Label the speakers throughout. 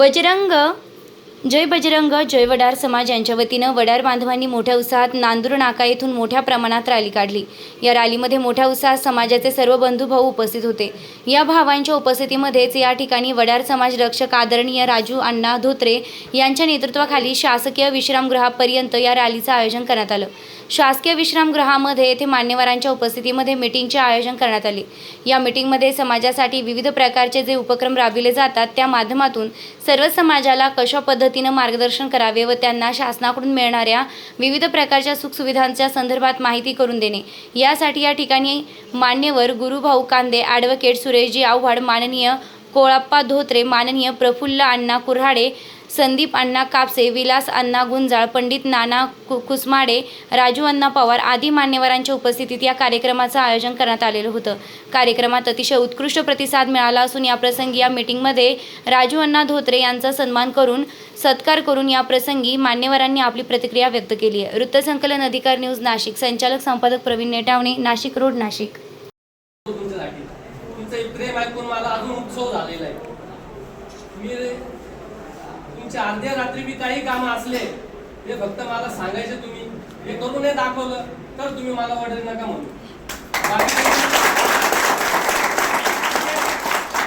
Speaker 1: बजरंग जय बजरंग जय वडार समाज यांच्या वतीनं वडार बांधवांनी मोठ्या उत्साहात नांदूर नाका येथून मोठ्या प्रमाणात रॅली काढली. या रॅलीमध्ये मोठ्या उत्साहात समाजाचे सर्व बंधुभाऊ उपस्थित होते. या भावांच्या उपस्थितीमध्येच या ठिकाणी वडार समाज रक्षक आदरणीय राजू अण्णा धोत्रे यांच्या नेतृत्वाखाली शासकीय विश्रामगृहापर्यंत या रॅलीचं आयोजन करण्यात आलं. शासकीय विश्रामगृहामध्ये येथे मान्यवरांच्या उपस्थितीमध्ये मीटिंगचे आयोजन करण्यात आले. या मिटिंगमध्ये समाजासाठी विविध प्रकारचे जे उपक्रम राबविले जातात त्या माध्यमातून सर्व समाजाला कशा पद्धतीनं मार्गदर्शन करावे व त्यांना शासनाकडून मिळणाऱ्या विविध प्रकारच्या सुखसुविधांच्या संदर्भात माहिती करून देणे. यासाठी या ठिकाणी मान्यवर गुरुभाऊ कांदे ॲडव्होकेट सुरेशजी आव्हाड माननीय कोळाप्पा धोत्रे माननीय प्रफुल्ल अण्णा कुऱ्हाडे संदीप अण्णा कापसे विलास अण्णा गुंजाळ पंडित नाना कु कुसमाडे राजू अण्णा पवार आदी मान्यवरांच्या उपस्थितीत या कार्यक्रमाचं आयोजन करण्यात आलेलं होतं. कार्यक्रमात अतिशय उत्कृष्ट प्रतिसाद मिळाला असून या प्रसंगी या मीटिंगमध्ये राजू अण्णा धोत्रे यांचा सन्मान करून सत्कार करून या प्रसंगी मान्यवरांनी आपली प्रतिक्रिया व्यक्त केली आहे. वृत्तसंकलन अधिकार न्यूज नाशिक संचालक संपादक प्रवीण नेटावणे नाशिक रोड नाशिक.
Speaker 2: प्रेम ऐकून मला अजून उत्सव झालेला आहे. मी तुमच्या अर्ध्या रात्री बी काही काम असले हे फक्त मला सांगायचे तुम्ही. हे करून हे दाखवलं तर तुम्ही मला ऑर्डर नका म्हणू.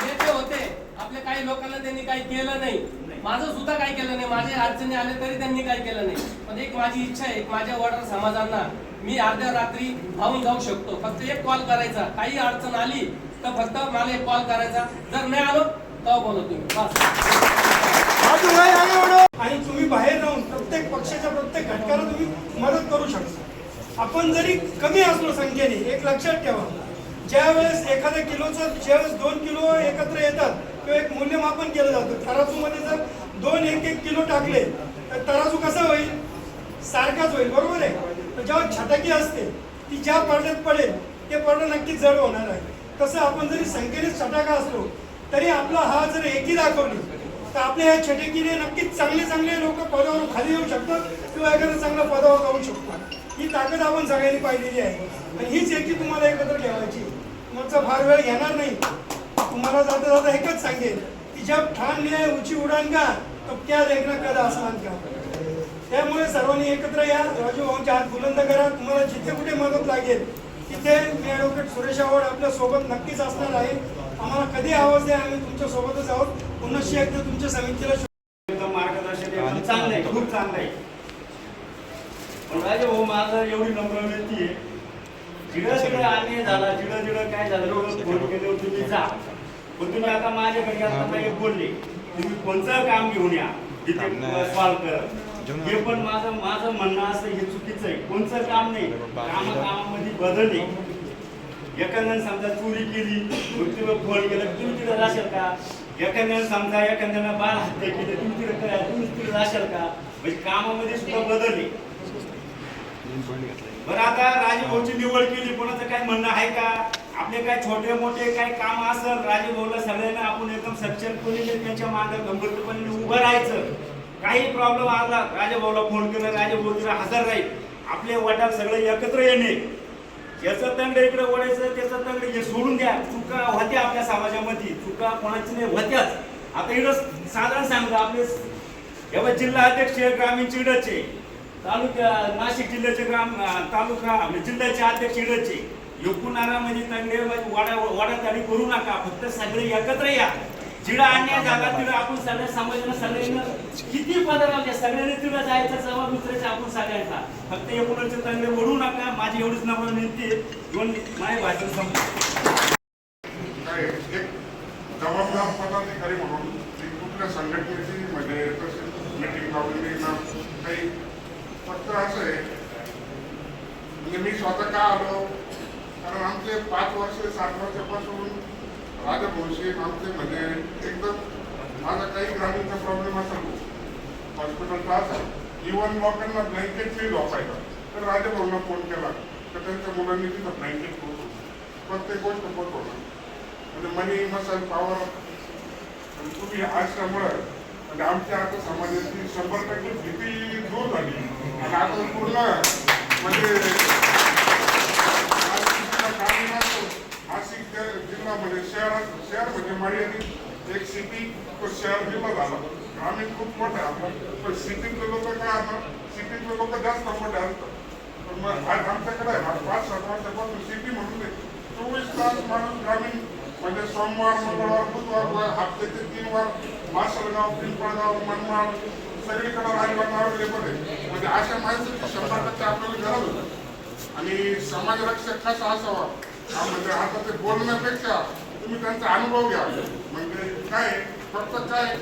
Speaker 2: नेते होते काही लोकांना त्यांनी काही केलं नाही. माझं सुद्धा काही केलं नाही. माझे अडचणी आले तरी त्यांनी काही केलं नाही. पण एक माझी इच्छा आहे माझ्या वडार समाजांना मी अर्ध्या रात्री धावून जाऊ शकतो. फक्त एक कॉल करायचा. काही अडचण आली तर फक्त मला एक कॉल करायचा. जर नाही आलो तर बोलतो तुम्ही. बस.
Speaker 3: आणि तुम्ही बाहेर राहून प्रत्येक पक्षाच्या प्रत्येक घटकाला तुम्ही मदत करू शकता. आपण जरी कमी असलो संख्येने एक लक्षात ठेवा. ज्या वेळेस एखाद्या किलोचं ज्यावेळेस दोन किलो एकत्र येतात किंवा एक मूल्यमापन केलं जातं. तराजूमध्ये जर दोन एक एक किलो टाकले तर तराजू कसा होईल? सारखाच होईल बरोबर आहे? जेव्हा छटाकी असते ती ज्या पडद्यात पडेल ते पडणं नक्कीच जड होणार आहे. तसं आपण जरी संख्येने छटाका असलो तरी आपला हा जर एकी दाखवली तर आपल्या या छटेकीने नक्कीच चांगले चांगले लोक पदावर खाली येऊ शकतात किंवा एखादं चांगला पदावर जाऊ शकतात. ही ताकद आपण सगळ्यांनी पाहिलेली आहे. आणि हीच एकी तुम्हाला एकत्र ठेवायची. तुमचा फार वेळ घेणार नाही. तुम्हाला जाता जाता एकच सांगेल की जब ठाण लिहाय उची उडान का तो क्या देखना कदा आसमान का त्यामुळे सर्वांनी एकत्र या. राजू भाऊंच्या हात बुलंद करा. तुम्हाला जिथे कुठे मदत लागेल तिथे मी ॲडव्होकेट सुरेश आवड आपल्यासोबत नक्कीच असणार आहे. आम्हाला कधी आवाज द्या आम्ही तुमच्या सोबतच आहोत. पुन्हा एकदा तुमच्या समितीला
Speaker 4: एकदम मार्गदर्शन एकदम चांगलं आहे. खूप चांगलं आहे. पण राजे भाऊ माझं एवढी नम्र विनंती आहे. जिडं जिडं अन्याय झाला जिडं जिडं काय झालं? एवढं फोन केल्यावर तुम्ही जा. पण तुम्ही आता माझ्याकडे एक बोलले तुम्ही कोणतं काम घेऊन या? तिथे सॉल्व कर. हे पण माझं माझं म्हणणं असं हे चुकीचं आहे. कोणतं काम नाही. काम कामामध्ये बदल आहे एखाद्यानं समजा चोरी केली मग फोन केला तुम्ही तिथं राशाल का? एखाद्यानं समजा एखाद्यानं बाळ हत्या केली तुम्ही तिथं करा तुम्ही तिथं राशाल का? म्हणजे कामामध्ये सुद्धा बदलले बरं आता राजभाऊची निवड केली कोणाचं काय म्हणणं आहे का? आपले काय छोटे मोठे काय काम असेल राजभाऊला सगळ्यांना आपण एकदम सक्षमपणे त्यांच्या मागे गंभीरपणे उभं राहायचं. काही प्रॉब्लेम आला राजभाऊला फोन केला राजभाऊ तिला हजर राहील. आपले वडील सगळे एकत्र येणे. याचं तंड इकडे ओढायचं त्याचं तंड हे सोडून द्या. चुका होत्या आपल्या समाजामध्ये. चुका कोणाची नाही होत्याच. आता इकडं साधारण सांगतो आपले एवढा जिल्हा अध्यक्ष ग्रामीण चिडचे तालुक्या नाशिक जिल्ह्याचे ग्राम तालुका आपले जिल्ह्याचे अध्यक्ष इडचे एकूणारा म्हणजे तंडे वाडा वाडाताडी करू नका. फक्त सगळे एकत्र या. जिडा अन्याय झाला तिला आपण सगळ्या समाजाला सगळ्यांना किती पदरावले सगळ्यांनी तिला जायचं जवळ दुसऱ्याचा आपण सगळ्यांचा फक्त एकूणाचे तंडे ओढू नका माझी एवढीच नम्र विनंती दोन माझे भाषण संपलं.
Speaker 5: जबाबदार पदाधिकारी म्हणून कुठल्या संघटनेची म्हणजे तशी मीटिंग लावलेली ना काही फक्त असं आहे म्हणजे मी स्वतः का आलो? कारण आमचे पाच वर्ष सात वर्षापासून दोनशे आमचे म्हणजे एकदम माझा काही ग्रामीणचा प्रॉब्लेम असेल हॉस्पिटलचा असेल इवन लोकांना ब्लँकेट फील वापरायचा तर राजभवनला फोन केला. तर त्यांच्या मुलांनी तिथं ब्लँकेट होतो प्रत्येक गोष्ट होणार म्हणजे मनी मसाल पॉवर तुम्ही असल्यामुळं म्हणजे आमच्या आता समाजाची शंभर टक्के भीती दूर झाली. आणि आता पूर्ण म्हणजे नाशिक जिल्हा ग्रामीण असो, नाशिक जिल्हा म्हणजे शहरात शहर म्हणजे मर्यादित. एक सिटी तो शहर जिल्हा झाला. ग्रामीण खूप मोठं आहे पण सिटीतले लोक काय असतात सिटीतले लोक जास्त मोठे असतात पण मग आज आमच्याकडे आहे ना पाच सात वर्षापासून सिटी म्हणून चोवीस तास माणूस ग्रामीण म्हणजे सोमवार मंगळवार बुधवार हप्त्याचे तीन वार मासलगाव पिंपळगाव मनमाड सगळीकडे राजवाडा अवेलेबल आहे. म्हणजे अशा माणसाची शंभर टक्के आपल्याला गरज होती. आणि समाजरक्षक कसा असावा? हा म्हणजे आता ते बोलण्यापेक्षा तुम्ही त्यांचा अनुभव घ्या. म्हणजे काय फक्त काय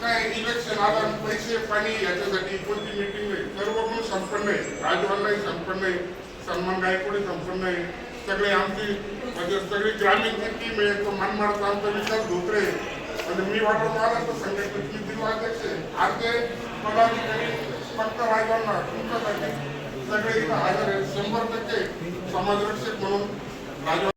Speaker 5: काय इलेक्शन आलं पैसे पाणी याच्यासाठी कोणती मिटिंग नाही. सर्व गुण संपन्न आहे? राजवालाही संपन्न आहे. सन्मान गायकवाडी संपन्न आहे. सगळे आमची म्हणजे सगळी ग्रामीणची टीम आहे तो मनमाडचा आमचा विकास धोत्रे म्हणजे मी वाटत महाराष्ट्र संघटनेचे मी जिल्हा अध्यक्ष आहे. अर्धे पदाधिकारी फक्त राजवाला तुमच्यासाठी सगळे इथं हजर आहेत. शंभर टक्के समाजरक्षक म्हणून राजवाडा